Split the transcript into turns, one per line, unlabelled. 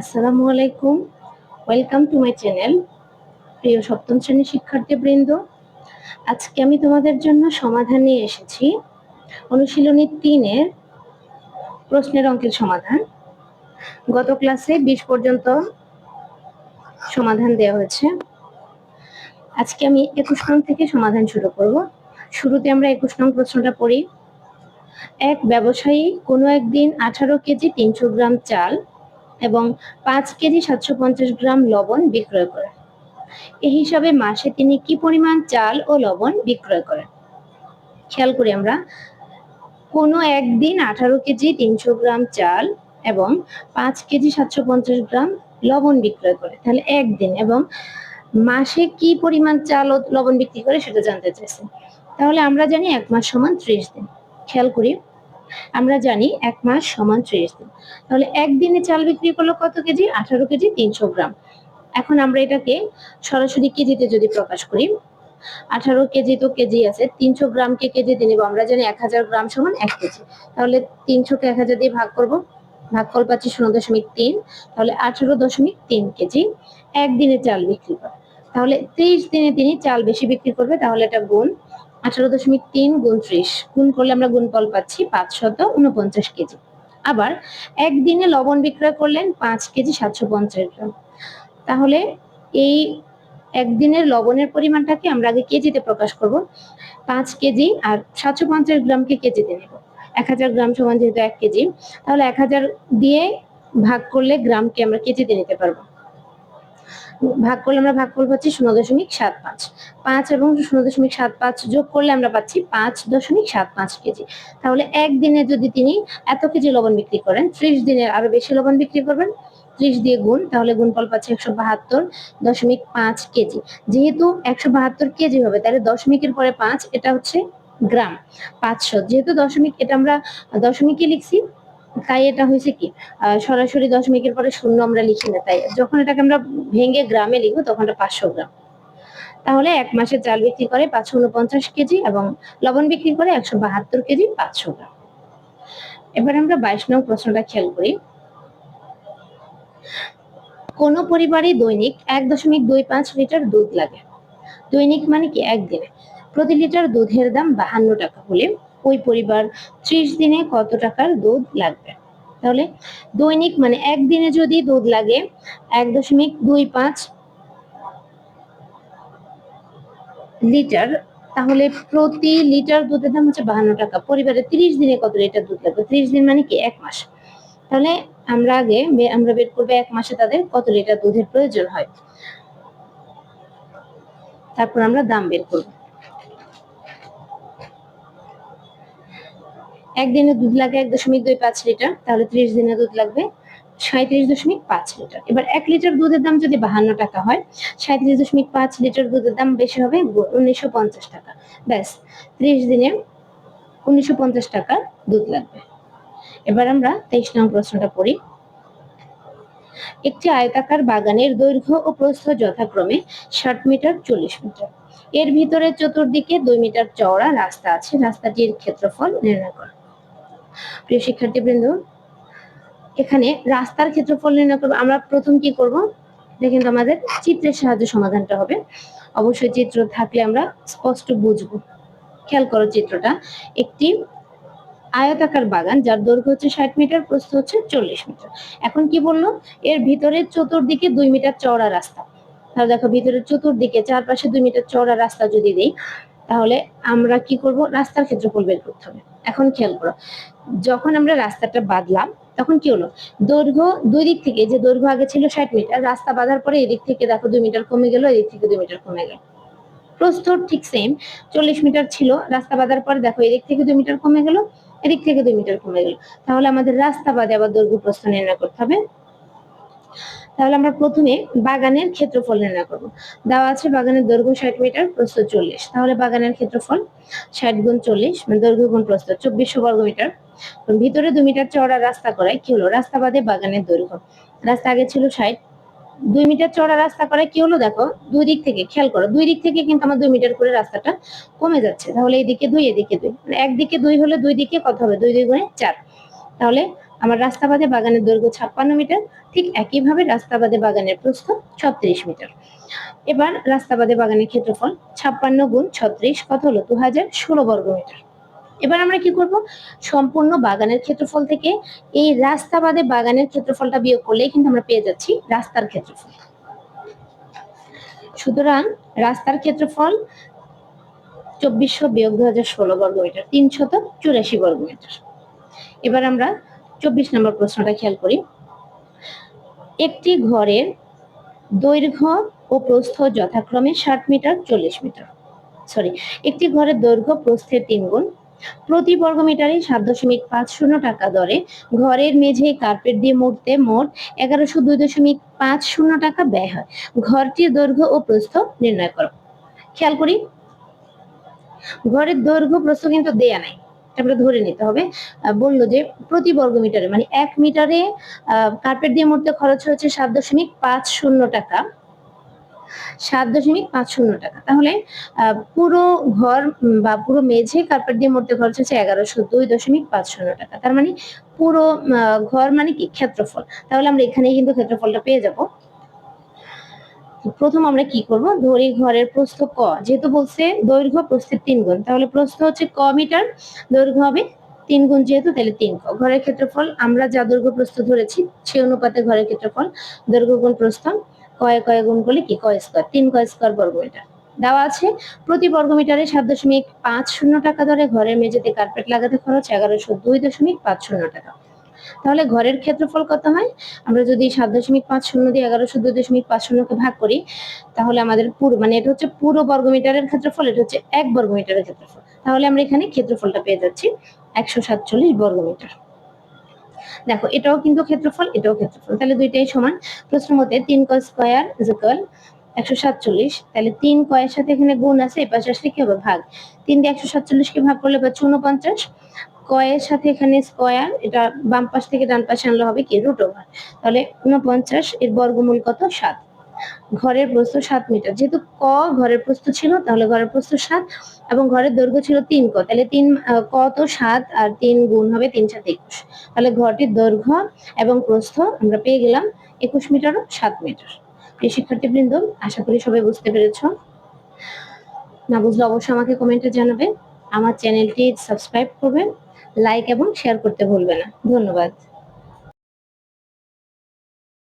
আসসালামু আলাইকুম। Welcome to my channel প্রিয় সপ্তম শ্রেণির শিক্ষার্থীবৃন্দ আজকে আমি তোমাদের জন্য সমাধান নিয়ে এসেছি। অনুশীলনী তিনের প্রশ্নের অঙ্কের সমাধান। গত ক্লাসে বিশ পর্যন্ত সমাধান দেওয়া হয়েছে। আজকে আমি একুশ নং থেকে সমাধান শুরু করব। শুরুতে আমরা একুশ নং প্রশ্নটা পড়ি। এক ব্যবসায়ী কোনো একদিন আঠারো কেজি তিনশো গ্রাম চাল এবং পাঁচ কেজি সাতশো পঞ্চাশ গ্রাম লবণ বিক্রয় করেন। এই হিসাবে মাসে তিনি কি পরিমাণ চাল ও লবণ বিক্রয় করেন? খেয়াল করি আমরা, কোনো একদিন আঠারো কেজি তিনশো গ্রাম চাল এবং পাঁচ কেজি সাতশো পঞ্চাশ গ্রাম লবণ বিক্রয় করে। তাহলে একদিন এবং মাসে কি পরিমাণ চাল ও লবণ বিক্রি করে সেটা জানতে চাইছে তাহলে আমরা জানি এক মাস সমান ত্রিশ দিন। খেয়াল করি আমরা জানি এক মাস সমান ত্রিশ দিন। তাহলে একদিনে চাল বিক্রি করল কত কেজি? আঠারো কেজি তিনশো গ্রাম। এখন আমরা এটাকে সরাসরি কেজিতে যদি প্রকাশ করি, আঠারো কেজি তো কেজি আছে, তিনশো গ্রামকে কেজিতে নিব। আমরা জানি এক হাজার গ্রাম সমান এক কেজি। তাহলে তিনশোকে এক হাজার দিয়ে ভাগ করব। ভাগফল পাচ্ছি শূন্য দশমিক তিন। তাহলে আঠারো দশমিক তিন কেজি একদিনে চাল বিক্রি করে। তাহলে ত্রিশ দিনে তিনি চাল বেশি বিক্রি করবে, তাহলে এটা গুণ আঠারো দশমিক তিন গুণ ত্রিশ। গুণ করলে আমরা গুণফল পাচ্ছি পাঁচশত উনপঞ্চাশ কেজি। আবার একদিনে লবণ বিক্রয় করলেন পাঁচ কেজি সাতশো পঞ্চাশ গ্রাম। তাহলে এই একদিনের লবণের পরিমাণটাকে আমরা আগে কেজিতে প্রকাশ করব। পাঁচ কেজি আর সাতশো পঞ্চাশ গ্রামকে কেজিতে নেব। এক হাজার গ্রাম সমান যেহেতু এক কেজি, তাহলে এক হাজার দিয়ে ভাগ করলে গ্রামকে আমরা কেজিতে নিতে পারব। ভাগ করলে আমরা ভাগ করব পাচ্ছি শূন্য দশমিক সাত পাঁচ। পাঁচ এবং শূন্য দশমিক সাত পাঁচ যোগ করলে আমরা পাচ্ছি পাঁচ দশমিক সাত পাঁচ কেজি। তাহলে একদিনে যদি তিনি এত কেজি লবণ বিক্রি করেন, ত্রিশ দিনের আরও বেশি লবণ বিক্রি করবেন, ত্রিশ দিয়ে গুণ, তাহলে গুণফল পাচ্ছে একশো বাহাত্তর দশমিক পাঁচ কেজি। যেহেতু একশো বাহাত্তর কেজি হবে, তাহলে দশমিকের পরে পাঁচ, এটা হচ্ছে গ্রাম, পাঁচশো। যেহেতু দশমিক, এটা আমরা দশমিকে লিখছি তাই এটা হয়েছে কি সরাসরি দশমিকের পরে শূন্য আমরা লিখি না। তাই যখন এটাকে আমরা ভেঙে গ্রামে লিখব, তখন এটা পাঁচশো গ্রাম। তাহলে এক মাসে চাল বিক্রি করে পাঁচশো উনপঞ্চাশ কেজি এবং লবণ বিক্রি করে একশো বাহাত্তর কেজি পাঁচশো গ্রাম। এবার আমরা বাইশ নং প্রশ্নটা খেয়াল করি। কোন পরিবারে দৈনিক এক দশমিক দুই পাঁচ লিটার দুধ লাগে। দৈনিক মানে কি, একদিনে। প্রতি লিটার দুধের দাম বাহান্ন টাকা হলে ওই পরিবার ত্রিশ দিনে কত টাকার দুধ লাগবে? তাহলে দৈনিক মানে একদিনে যদি দুধ লাগে এক দশমিক দুই পাঁচ লিটার, তাহলে প্রতি লিটার দুধের দাম হচ্ছে বাহান্ন টাকা। পরিবারে ত্রিশ দিনে কত লিটার দুধ লাগবে? ত্রিশ দিন মানে কি এক মাস? তাহলে আমরা আগে আমরা বের করব এক মাসে তাদের কত লিটার দুধের প্রয়োজন হয়। তারপর আমরা দাম বের করব। একদিনে দুধ লাগে এক দশমিক দুই পাঁচ লিটার, তাহলে ত্রিশ দিনে দুধ লাগবে সাঁত্রিশ দশমিক পাঁচ লিটার। এবার এক লিটার দুধের দাম যদি বাহান্ন টাকা হয় সাঁত্রিশ দশমিক পাঁচ লিটার দুধের দাম বেশি হবে উনিশশো পঞ্চাশ টাকা। ব্যাস, ত্রিশ দিনে উনিশশো পঞ্চাশ টাকা দুধ লাগবে। এবার আমরা তেইশ নং প্রশ্নটা পড়ি। একটি আয়তাকার বাগানের দৈর্ঘ্য ও প্রস্থ যথাক্রমে ষাট মিটার চল্লিশ মিটার। এর ভিতরে চতুর্দিকে দুই মিটার চওড়া রাস্তা আছে, রাস্তাটির ক্ষেত্রফল নির্ণয় করা। প্রিয় শিক্ষার্থীবৃন্দ, এখানে রাস্তার ক্ষেত্রফল নির্ণয় করব। আমরা প্রথম কি করব? এটা কিন্তু আমাদের চিত্রের সাহায্যে সমাধানটা হবে। অবশ্যই চিত্র থাকলে আমরা স্পষ্ট বুঝব। খেয়াল করো চিত্রটা। একটি আয়তাকার বাগান, যার দৈর্ঘ্য হচ্ছে ষাট মিটার, প্রস্থ হচ্ছে চল্লিশ মিটার। এখন কি বলল? এর ভিতরে চতুর্দিকে দুই মিটার চওড়া রাস্তা। তাহলে দেখো ভিতরের চতুর্দিকে চারপাশে দুই মিটার চওড়া রাস্তা যদি দিই তাহলে আমরা কি করব? রাস্তার ক্ষেত্রফল বের করতে হবে। এখন খেয়াল করো, যখন আমরা রাস্তাটা বাঁধলাম, তখন কি হলো? দৈর্ঘ্য দুই দিক থেকে, যে দৈর্ঘ্য আগে ছিল ষাট মিটার, রাস্তা বাঁধার পরে এদিক থেকে দেখো দুই মিটার কমে গেল, এদিক থেকে দুই মিটার কমে গেল। প্রস্থ ঠিক সেম চল্লিশ মিটার ছিল, রাস্তা বাঁধার পরে দেখো এদিক থেকে দুই মিটার কমে গেল, এদিক থেকে দুই মিটার কমে গেল। তাহলে আমাদের রাস্তা বাদে আবার দৈর্ঘ্য প্রস্থ নির্ণয় করতে হবে। তাহলে আমরা প্রথমে বাগানের ক্ষেত্রফল নির্ণয় করব। দেওয়া আছে বাগানের দৈর্ঘ্য ষাট মিটার, প্রস্থ চল্লিশ। তাহলে বাগানের ক্ষেত্রফল ষাট গুণ চল্লিশ মানে দৈর্ঘ্য গুণ প্রস্থ, চব্বিশশো বর্গ মিটার। ভিতরে দু মিটার চওড়া রাস্তা করায় কি হলো? রাস্তা বাদে বাগানের দৈর্ঘ্য। রাস্তা আগে ছিল ষাট। দুই মিটার চওড়া রাস্তা করে কি হলো? দেখো, দুই দিক থেকে, খেয়াল করো, দুই দিক থেকে কিন্তু আমার দুই মিটার করে রাস্তাটা কমে যাচ্ছে। তাহলে এইদিকে দুই, এদিকে দুই। মানে একদিকে দুই হলে দুই দিকে কত হবে? দুই দুই গুণে চার। তাহলে আমার রাস্তাবাদে বাগানের দৈর্ঘ্য ছাপ্পান্ন মিটার, ঠিক একইভাবে রাস্তাবাদে বাগানের প্রস্থ ছত্রিশ মিটার। এবার রাস্তাবাদে বাগানের ক্ষেত্রফল ছাপ্পান্ন গুণ ছত্রিশ, কত হলো? দু হাজার ষোলো বর্গ মিটার। এবার আমরা কি করব? সম্পূর্ণ বাগানের ক্ষেত্রফল থেকে এই রাস্তাবাদে বাগানের ক্ষেত্রফলটা বিয়োগ করলেই কিন্তু আমরা পেয়ে যাচ্ছি রাস্তার ক্ষেত্রফল। সুতরাং রাস্তার ক্ষেত্রফল চব্বিশশো বিয়োগ দু হাজার ষোলো বর্গ মিটার, তিনশত চুরাশি বর্গ মিটার। এবার আমরা চব্বিশ নম্বর প্রশ্নটা খেয়াল করি। একটি ঘরের দৈর্ঘ্য ও প্রস্থ যথাক্রমে ষাট মিটার, চল্লিশ মিটার। সরি একটি ঘরের দৈর্ঘ্য প্রস্থের তিন গুণ। প্রতি বর্গ মিটারে সাত দশমিক পাঁচ শূন্য টাকা দরে। ঘরের মেঝে কার্পেট দিয়ে মুড়তে মোট এগারোশো দুই দশমিক পাঁচ শূন্য টাকা ব্যয় হয়। ঘরটির দৈর্ঘ্য ও প্রস্থ নির্ণয় করো। খেয়াল করি। ঘরের দৈর্ঘ্য প্রস্থ কিন্তু দেয়া নাই। আমরা ধরে নিতে হবে। বলল যে প্রতি বর্গ মিটারে মানে এক মিটারে কার্পেট দিয়ে মুড়তে খরচ হচ্ছে সাত দশমিক পাঁচ শূন্য টাকা। সাত দশমিক পাঁচ শূন্য টাকা। তাহলে পুরো ঘর বা পুরো মেঝে কার্পেট দিয়ে মুড়তে খরচ হচ্ছে এগারোশো দুই দশমিক পাঁচ শূন্য টাকা। তার মানে পুরো ঘর মানে কি? ক্ষেত্রফল। তাহলে আমরা এখানেই কিন্তু ক্ষেত্রফলটা পেয়ে যাব। প্রথম আমরা কি করব? ধরি ঘরের প্রস্থ ক। যেহেতু বলছে দৈর্ঘ্য প্রস্থের তিন গুণ, তাহলে প্রস্থ হচ্ছে ক মিটার, দৈর্ঘ্য হবে তিন গুণ যেহেতু, তাহলে তিন ক। ঘরের ক্ষেত্রফল, আমরা যা দৈর্ঘ্য প্রস্থ ধরেছি, সে অনুপাতে ঘরের ক্ষেত্রফল, দৈর্ঘ্য গুণ প্রস্থ, কয়ে কয়ে গুণ করলে কি? কয় স্কোয়ার, তিন কয় স্কোয়ার বর্গ মিটার। দেওয়া আছে, প্রতি বর্গ মিটারে সাত দশমিক পাঁচ শূন্য টাকা ধরে ঘরের মেঝেতে কার্পেট লাগাতে খরচ এগারোশো দুই দশমিক পাঁচ শূন্য টাকা। তাহলে ঘরের ক্ষেত্রফল কত হয়? আমরা যদি সাত দশমিক পাঁচ শূন্য দিয়ে এগারোশো দুই দশমিক পাঁচ শূন্যকে ভাগ করি, তাহলে আমাদের পুরো মানে এটা হচ্ছে পুরো বর্গমিটারের ক্ষেত্রফল, এটা হচ্ছে এক বর্গমিটারের ক্ষেত্রফল। তাহলে আমরা এখানে ক্ষেত্রফলটা পেয়ে যাচ্ছি একশো সাতচল্লিশ বর্গমিটার। দেখো, এটাও কিন্তু ক্ষেত্রফল, এটাও ক্ষেত্রফল। তাহলে দুইটাই সমান। প্রশ্ন মতে তিন ক স্কোয়ার ইকুয়াল একশো সাতচল্লিশ, তাহলে তিন কয়ের সাথে এখানে গুণ আছে, এই পাশে আসলে কি হবে? ভাগ। তিন দিয়ে একশো সাতচল্লিশকে ভাগ করলে পাচ্ছি উনপঞ্চাশ কয়ের সাথে এখানে স্কোয়ার, এটা বাম পাশ থেকে ডান পাশে আনলে হবে কি? Root over. তাহলে উনপঞ্চাশ, এর বর্গমূল কত? সাত। ঘরের প্রস্থ সাত মিটার। যেহেতু ক ঘরের প্রস্থ ছিল, তাহলে ঘরের প্রস্থ সাত এবং ঘরের দৈর্ঘ্য ছিল তিন ক। তাহলে তিন ক তো সাত আর তিন গুণ হবে তিন সাত একুশ। তাহলে ঘরটির দৈর্ঘ্য এবং প্রস্থ আমরা পেয়ে গেলাম একুশ মিটার ও সাত মিটার। প্রিয় শিক্ষার্থীবৃন্দ, আশা করি সবাই বুঝতে পেরেছ। না বুঝলে অবশ্যই আমাকে কমেন্টে জানাবে। আমার চ্যানেলটি সাবস্ক্রাইব করবে লাইক এবং শেয়ার করতে ভুলবে না। ধন্যবাদ।